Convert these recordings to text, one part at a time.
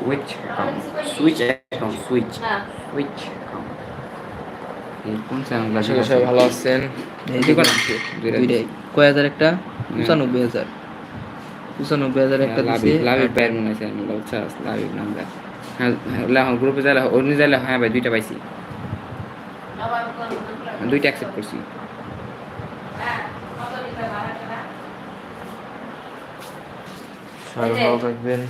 which account switch account switch হ্যাঁ which account এই কোন চ্যানেল আশা করি সবাই ভালো আছেন এই যে কয় হাজার একটা পঁচানব্বই হাজার পঁচানব্বই হাজার একটা দিছে। লাভি আর- মনে আছে আমি লচ্ছা লাভি নামটা হ্যাঁ হ্যাঁ গ্রুপে যাইলে অন্য যাইলে হ্যাঁ ভাই দুইটা পাইছি। দুইটা অ্যাকসেপ্ট করছি। সবাই ভালো থাকবেন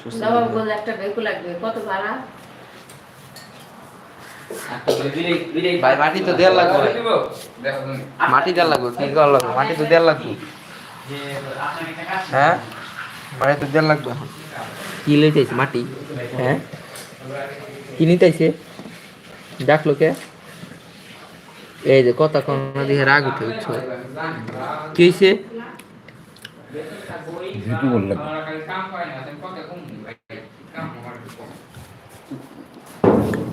সুস্থ থাকবেন। একটা বেকু লাগবে কত ভাড়া? ভাই মাটি তো দেড় লাগবে মাটি দেড় লাগবে কি লাগবে মাটি তো দেড় লাগবে হ্যাঁ মাটি তো দেড় লাগবে এখন কি লইতেছে মাটি হ্যাঁ কি নিতেছে ডাকলো কে এই যে কথা কোন দিকে রাগ উঠে উঠছো কি হয়েছে ভিটু বললাম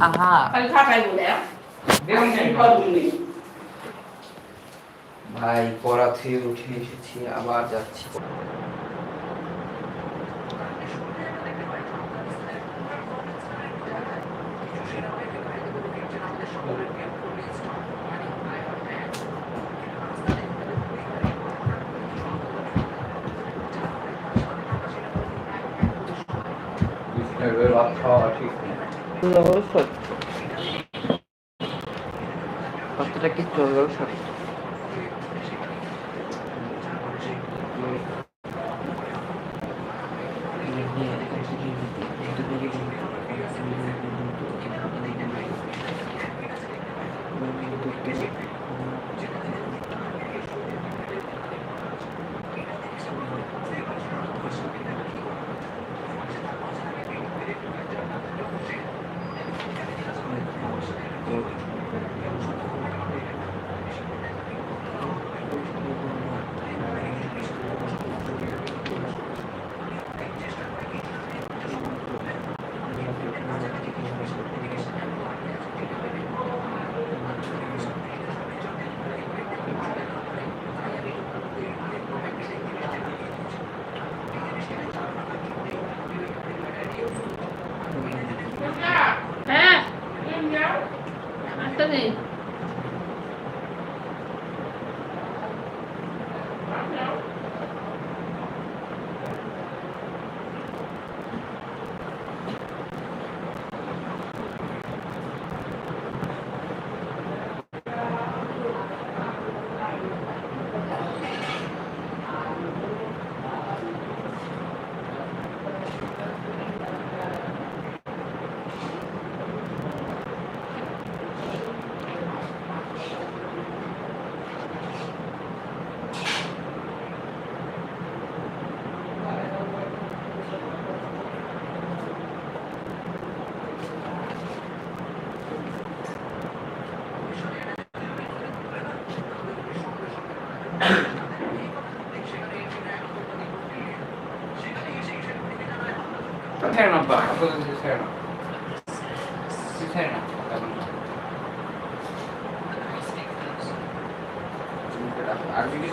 আহা খালি থাকাই বলে ভাই পড়া থেকে উঠে এসেছি আবার যাচ্ছি। Спасибо. আসতে নেই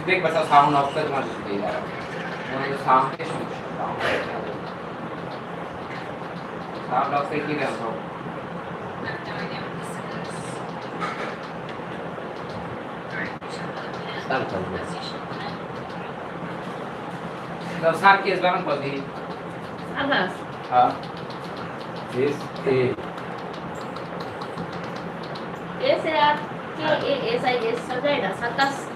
Végbe az hound of the one later. One is hound fish. Hound of the kid also. The shark is one for the. Others. Huh? This is. Yes, yeah. K A S I S. So that is a task.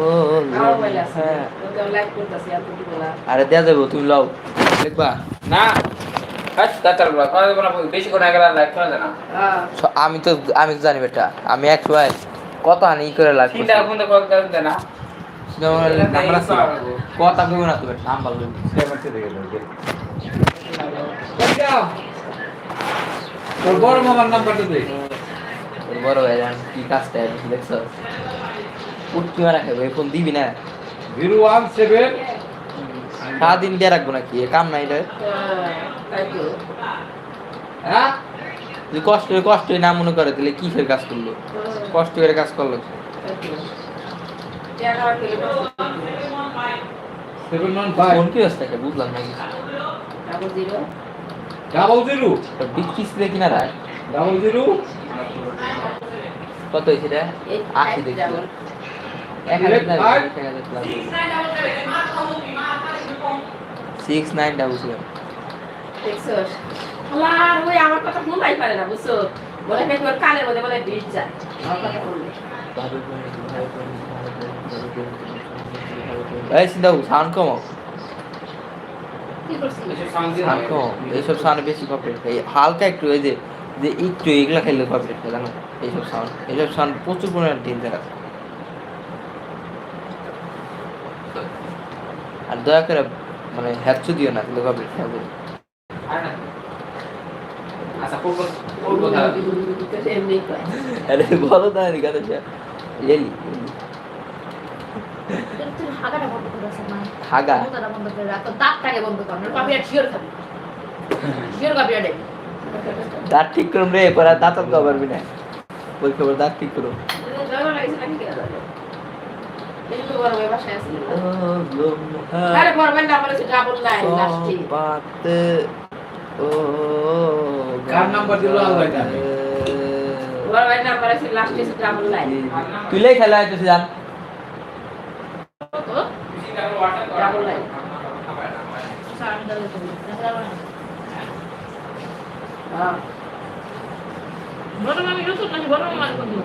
আর আরে দেয়া যাব তুমি লও। দেখবা? না। হ্যাঁ। আমি তো আমি তো জানি বেটা। আমি এক সময় কত হানি ই করে লাগবে কথা কইব না তো বেটা নাম দেবে তোর বড় মামার নাম্বারটা দে। তোর বড় ভাই কি কাজটা দেখছ? উঠকি মারা খাবে ফোন দিবি না। Zero one seven. সারাদিন দিয়ে রাখব নাকি? কাম নাই রে হ্যাঁ? যদি কষ্ট করে কষ্ট না মনে করে তাহলে কিসের কাজ করল? কষ্ট করে কাজ করল কি? বুঝলাম না ডাবল জিরো। Double zero. কিনা রায় ডাবল জিরো। কত হয়েছে রে? আশি দেখছি সিক্স নাইন ডাবল সেভেন আমার ওই আমার কথা শুনলাই পারে না বুঝছ বলে ফের তোর কানের মধ্যে বলে বিট যায় আমার কথা শুনলে এই চিন্তা সাউন্ড এইসব সাউন্ড বেশি কপিরাইট খাই হালকা একটু ওই যে যে একটু এগুলো খাইলে কপিরাইট খাই জানো এইসব সাউন্ড এইসব সাউন্ড প্রচুর পরিমাণে ডেঞ্জার আছে। আর দয়া করে মানে হ্যাপচু দিও না আরে বলো কথা তোর হাগাটা বন্ধ করে আছে মা হাগা বন্ধ করে রাখ দাঁতটাকে বন্ধ কর না কপিরাইট শিওর খাবি শিওর কপিরাইট দেবি দাঁত ঠিক করুন রে পরে আর খাওয়া পারবি না। ওই খবর দাঁত ঠিক করুন তুই লাই খেলা হইতেছে নাইন হ্যাঁ বড় মামি রসুন নাকি বড় মামি বন্ধু?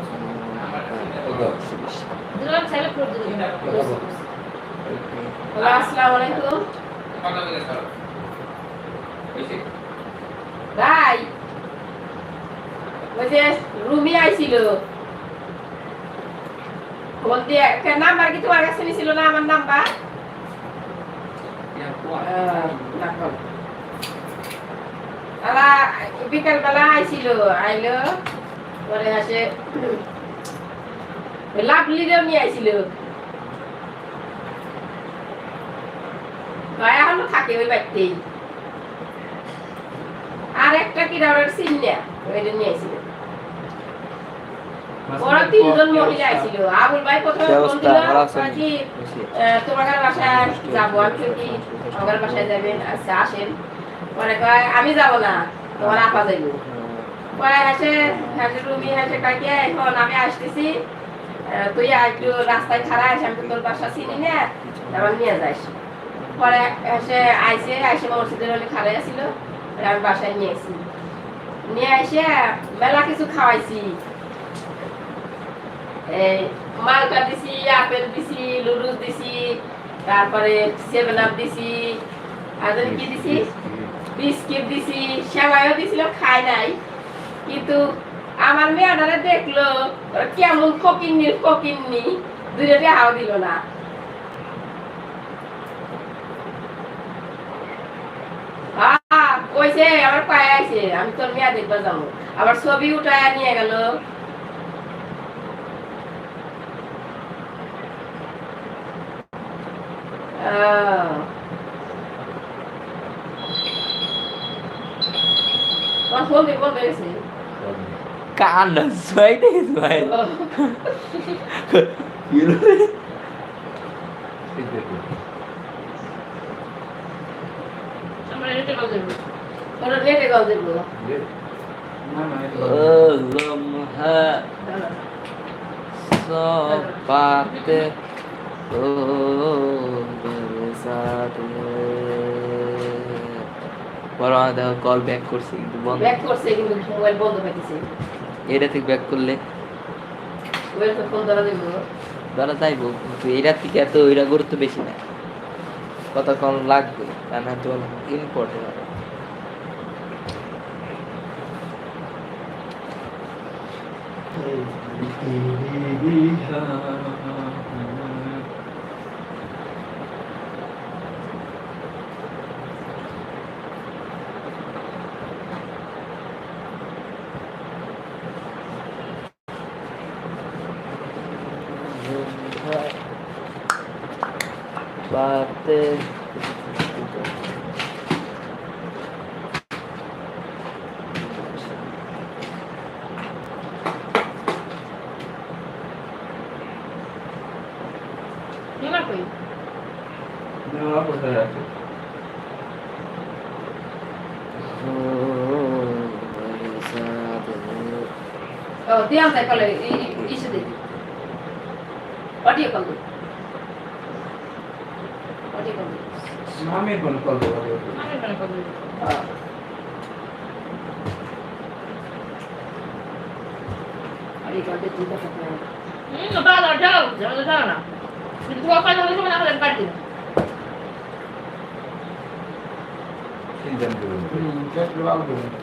দিলাম সেলেক্ট করে দিলাম আসসালামু আলাইকুম। ভাই ওই যে রুমি আইছিল। বলতে একটা নাম্বার কি তোমার কাছে নিছিল না আমার নাম্বার? আলা বিকাল বেলা আইছিল আইলো পরে আসে লাভলিরেও নিয়ে আইছিল এখনও থাকে ওই বাড়িতেই। আর একটা ওইটা নিয়ে আইছিল। ওরা তিনজন মহিলা আইছিল। আবুল ভাই প্রথমে ফোন? দিল তোমাদের বাসায় যাব? আমি কি আমার বাসায় যাবেন? আচ্ছা আসেন। পরে কয় আমি যাব না তোমার আপা যাইব। পরে হাসে হাসে রুমি হাসে কাকে এখন আমি আসতেছি। তুই একটু রাস্তায় আসে আমি তো তোর বাসা চিনি না আমার নিয়ে যাইস। পরে এসে আইসে আইসে মসজিদের হলে খাড়াই আসছিল পরে আমি বাসায় নিয়ে এসেছি নিয়ে এসে মেলা কিছু খাওয়াইছি। এই মালটা দিছি আপেল দিছি লুডুস দিছি তারপরে সেভেন আপ দিছি। আর কি দিছি? বিস্কিট দিছি সেমাইও দিছিল খাই নাই। কিন্তু আমার মেয়েটারে দেখল কেমন ফকিন্নি ফকিন্নি দুইটাতে হাও দিল না। আমার আমি তোর মেয়া দেখবার যাব। আবার ছবি উঠায় নিয়ে গেল। কান জয় দে জয় আমরা নেটে কল দেবো ওরা নেটে কল দেবো ও বড় দেখো কল ব্যাক করছি কিন্তু বন্ধ ব্যাক করছে কিন্তু মোবাইল বন্ধ পাইতেছে এটা থেকে ব্যাক করলে। যাইব। কিন্তু এটা থেকে এত ওইটা গুরুত্ব বেশি না। কতক্ষণ লাগবে তা না তো ইম্পর্টেন্ট Mm-hmm. ও দিয়াম তাই কলে ইসে দে অডিও কল দে অডিও কল দে মামির কোন কল দেবো আমি মনে কল দে অডিও কল দে তুই দেখা পায় হুম বাবা যাও যাও যাও না কিন্তু তুই কথা বলছিস না হলে পারতি না আমার আল্লাহ কাছে আমি চা পাই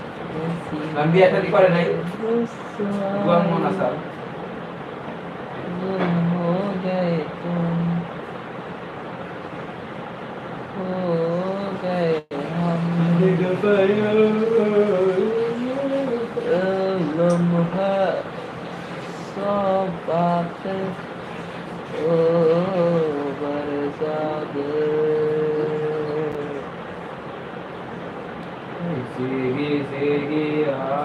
कैसी আমি বিয়ে শাদি করে নাই रुसवा দুয়ার মন আছে गुम हो गए तुम हो गए हम लम्हा सौ बातें ओ बरसात সিগি সিগি আ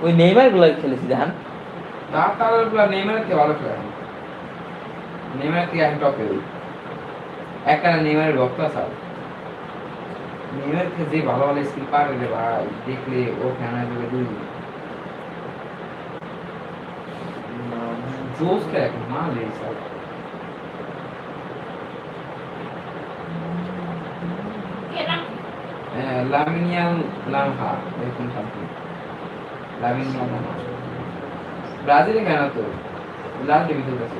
ওই নেইমারগুলো খেলেছি জান খেলে নেইমারের থেকে আমি টপে একটা নেইমারের ভক্ত আছে। নেইমারের থেকে যে ভালো ভালো স্কিল পারে রে ভাই, দেখলে ও ফ্যানের দিকে দুই জোস এখন মা লেই সব লামিনিয়াল লামহা, এরকম সামথিং লামিনিয়াল লামহা। ব্রাজিলে কেন তো লাল টিভি চলতেছে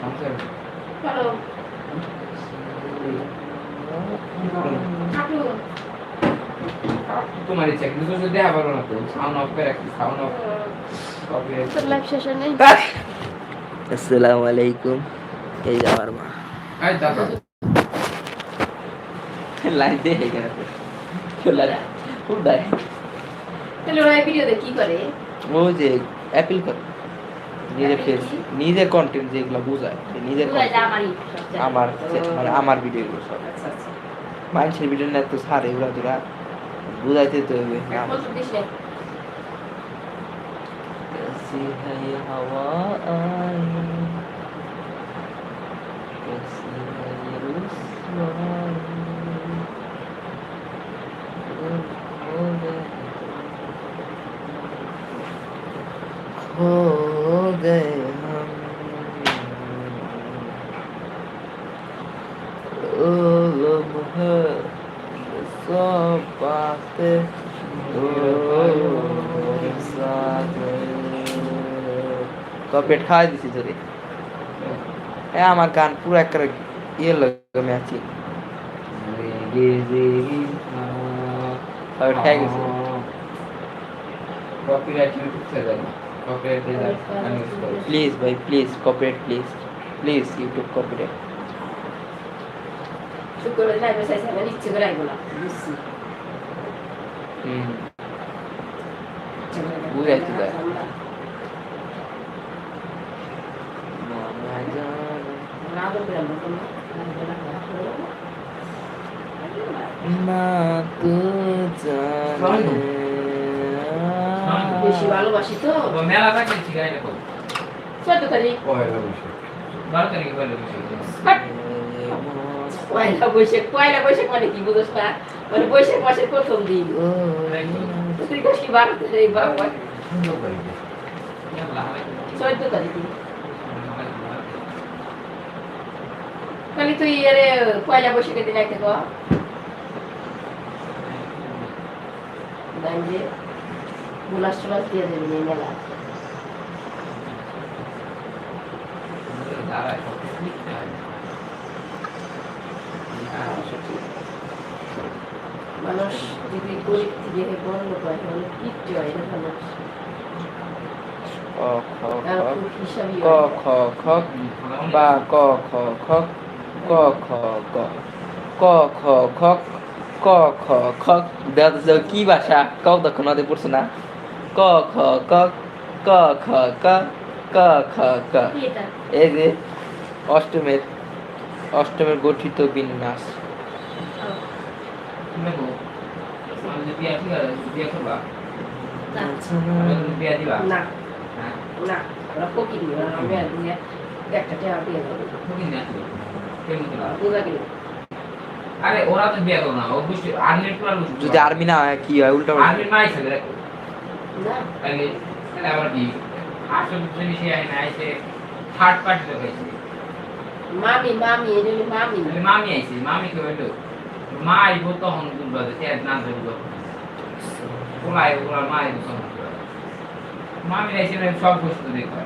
সামসুং তোমার ইচ্ছা কিন্তু তুমি দেখা পারো না তো। সাউন্ড অফ করে রাখছি সাউন্ড অফ কপি লাইফ শেষে নেই? আসসালামু আলাইকুম। এই যে আমার মা। আই দাদা। লাইন দিয়ে তাহলে ওরা ভিডিওতে কি করে? ও যে অ্যাপিল করে। নিজের ফেস নিজের কন্টেন্ট যেগুলো বোঝায় নিজের। আমার। মানে আমার ভিডিওগুলো সব। আচ্ছা আচ্ছা। মানুষের ভিডিও না তো সারে ওরা তোরা বুঝাইতে তো হবে। এখন खो गए हम ओ लम्हा सब बातें পেট খাওয়াই দিছি তোরে এ আমার গান পুরো একটা ইয়ে লাগে ম্যাচি আর খেয়ে গেছে কপিরাইট প্লিজ ভাই please copyright please please YouTube copyright বুঝাইতে তু জানে বেশি ভালোবাসি তো তো মেলা থাকে ঠিকাই দেখো চোদ্দ তারিখ পয়লা বৈশাখ বারো তারিখে পয়লা বৈশাখ। পয়লা বৈশাখ পয়লা বৈশাখ মানে কি বুঝোস না মানে বৈশাখ মাসের প্রথম দিন তুই কি বারো তারিখ বাবা চোদ্দ তারিখ খালি তুই এরে পয়লা বৈশাখের দিন আইতে কো যে গুলাস টুলাস দিয়ে দেবেন এই মেলা। মানুষ যদি গরিব থেকে বড় লোক তাহলে কিচ্ছু হয় না মানুষ? ক খ খ বা ক খ খ ক খ গ ক খ খ ক খ খ দাদা কি ভাষা? কও তখন ওদের পড়ছো না? ক খ ক ক খ ক ক খ ক। কি এই যে অষ্টমের অষ্টমের গঠিত বিন্যাস। না। আর না ওরা তো বিয়া করো না ও বুঝতে আর্মির পুরা যদি আর্মি না হয় কি হয়? উল্টা আর্মির মাই ছেলে দেখো। না তাহলে তাহলে আবার কি? আসল যদি সে আইনা আইসে থার্ড পার্টি লোক আইসে মামি মামি এই মামি। মামি আইসে মামি কে হইল? মা আইব তখন বুঝবা যে সে না ধরব ওলা আইব ওলা মা আইব তখন মামি আইসে না সব বস্তু দেখবা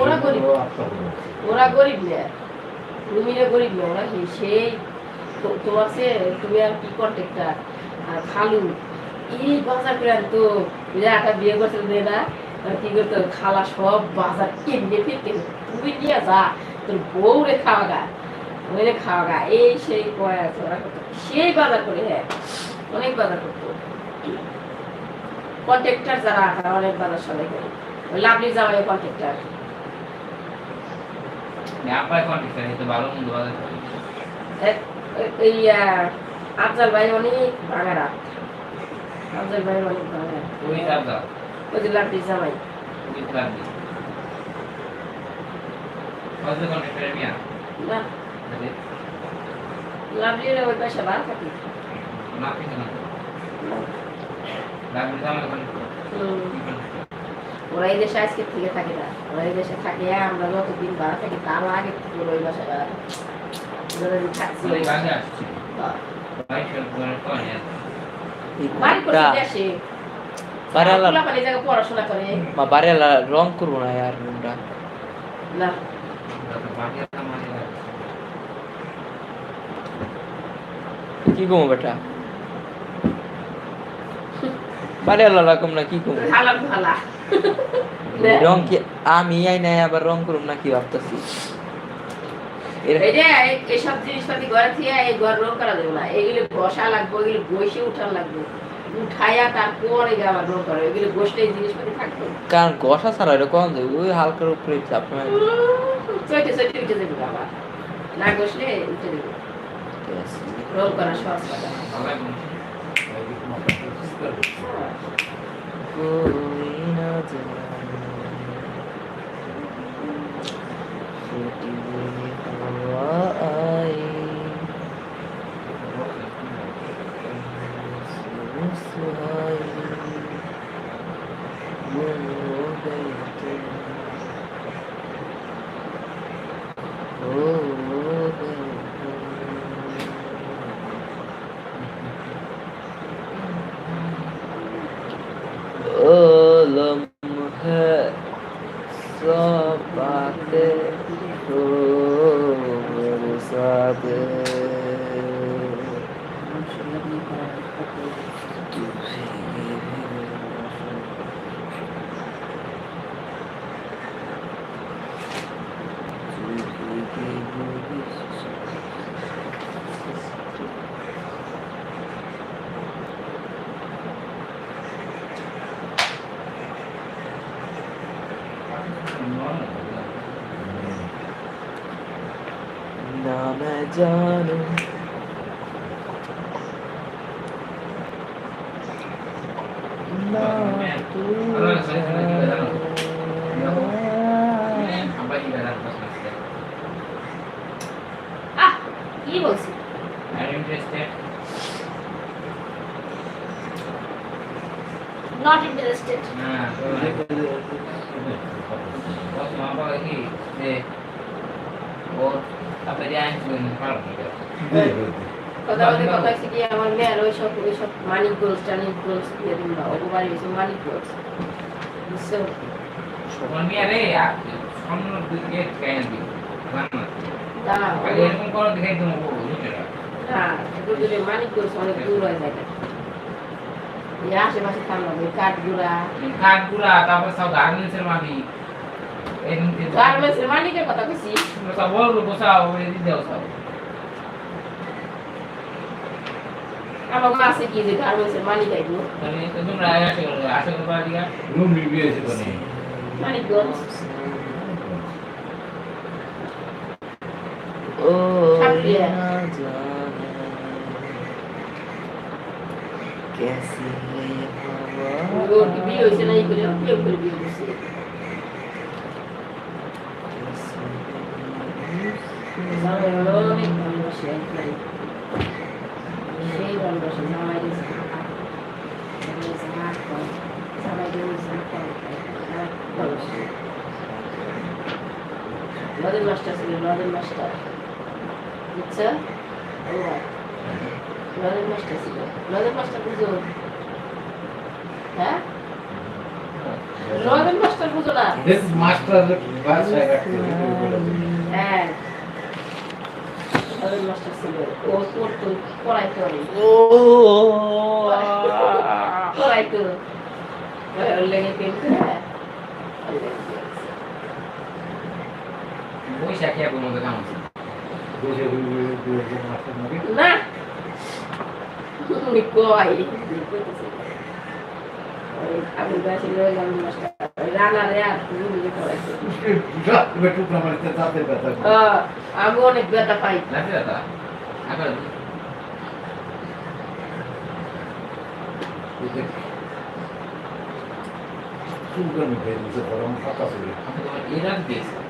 ওরা গরিব। ওরা গরিব না। রুমিরা গরিব না ওরা সেই- সেই তোমার সে তুমি আর কি কন্ট্যাক্টার আর খালু। এই বাজার করে আনতো একটা বিয়ে করতে না। কি করতো খালা সব বাজার কেমনে ফিরতে তুই নিয়ে যা তোর বউ রে খাওয়া গা ওরে খাওয়া গা। এই সেই কয় আছে ওরা করতো সেই বাজার করে হ্যাঁ অনেক বাজার করতো কন্ট্রাক্টর যারা তারা অনেক বাজার সবাই করে। ওই লাভলি জামাই কন্ট্রাক্টর আপনার কন্ট্যাক্ট আছে ভালো মন্দ বাজার করে। এই আহ, আফজাল ভাই অনেক ভাঙারা আফজাল ভাই অনেক ভাঙারা ওই সাপ দাও ওই যে লাভলি জামাই ওই সাপ দিই কত কন্ট্যাক্ট মিয়া? না। তাহলে লাভলির ওই পয়সা বার থাকে। না কিছু না। লাগবে জামাই কন্ট্যাক্ট হুম। ওরা এই দেশে আজকে থেকে থাকে না। ওরা এই দেশে থাকে আমরা যতদিন ভাড়া থাকি তারও আগে থেকে ওই বাসায় ভাড়া। থাকছি বাড়িওয়ালা রং করব না আর রুমটা না। কি কমো বেটা? বাড়িওয়ালা রকম না কি কমো? রং কি আমি আই নাই আবার রং করুম না কি ভাবতেছি? এর- এই যে এই- এইসব জিনিসপাতি ঘরে থেকে এই ঘর রং করা যাবে না। এগুলো বসা লাগবে এগুলো বসে উঠান লাগবে। উঠাইয়া তারপরে আবার রং করা এগুলো বসলে জিনিসপাতি থাকবে? কারণ গসা ছাড়া এটা কম যাবে? ওই হালকার উপরে চাপ নয় চৈতে চৈতে উঠে যাবে আবার। না উঠে রং করা সহজ কথা। Sudini hawai Musuhai Munuh baitin मैं जानू বলতে কথা হচ্ছে কি? আমার মেয়ের ওই সব ওই সব মানিক গোলস টানিক গোলস দিয়ে দিন বা ওকে বাড়ি গেছে গোলস বুঝছ? দাঁড়াও। একটু দূরে মানিক গোলস অনেক দূর হয়ে যায়। আশেপাশে থামলাম ওই কাঠগুড়া। কাঠগুলা তারপর সব গার্মেন্টসের এমনি গার্মেন্টসের কথা কইছি? সব এদিকে দাও সব। আমার মা আছে কি যে গার্মেন্টসের মালিক আইবো তাহলে তো তোমরা আসে আসে করবা দিগা রুম রিভিউ আছে তো নেই মানিকগঞ্জ ओ Happy है। ना जाने कैसी है ये हवा ওর কি বিয়ে হয়েছে না এই করে কেউ করে বিয়ে হয়েছে कैसी জামাই অনেক ভালোবাসে লদের মাস্টার ছিল লদের মাস্টার বুঝছ ও লদের মাস্টার ছিল লদের মাস্টার বুঝো হ্যাঁ লদের মাস্টার বুঝো না মাস্টার হ্যাঁ লদের মাস্টার ছিল ও পড়তো পড়াইতো অনেক পড়াইতো ওর লেগে কিন্তু হ্যাঁ বৈশাখ খেয়ে কোনো মতো কাম আছে বসে রিভিউ মাস্টার নাকি না উনি কয় আমি বাসি লয়ে গেলাম মাস্টার রানা রে আর তুমি পড়াইতো বেটু প্রমাণিত তাতে ব্যথা আমি অনেক ব্যথা পাই লাগছে দাদা আবার চুল করে গরম ফাঁকা ছিল আপনি দিয়েছে